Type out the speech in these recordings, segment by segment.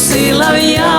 see love you.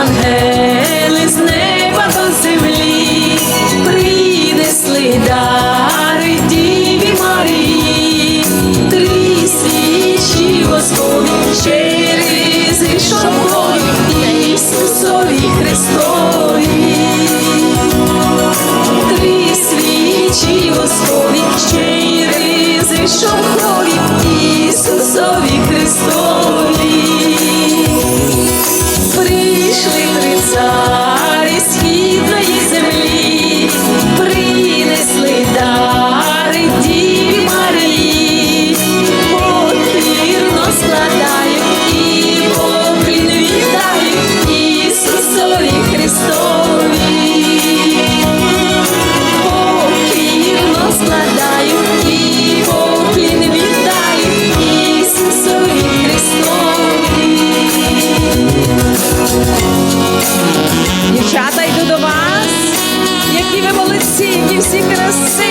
ангели з неба до землі принесли дари Діві Марії, три свічі воскові через рішової Ісусові Христові, три свічі воскові через рішової si see.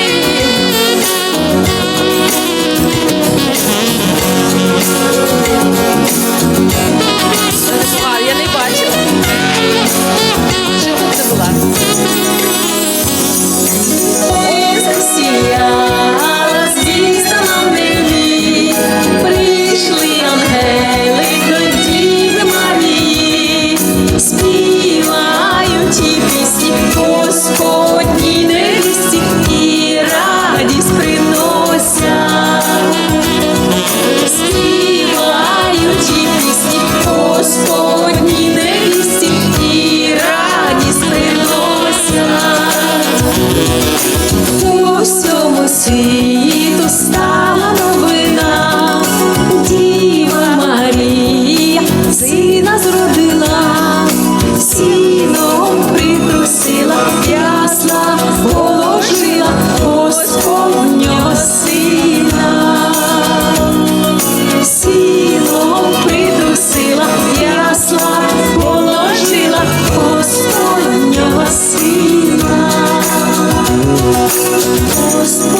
just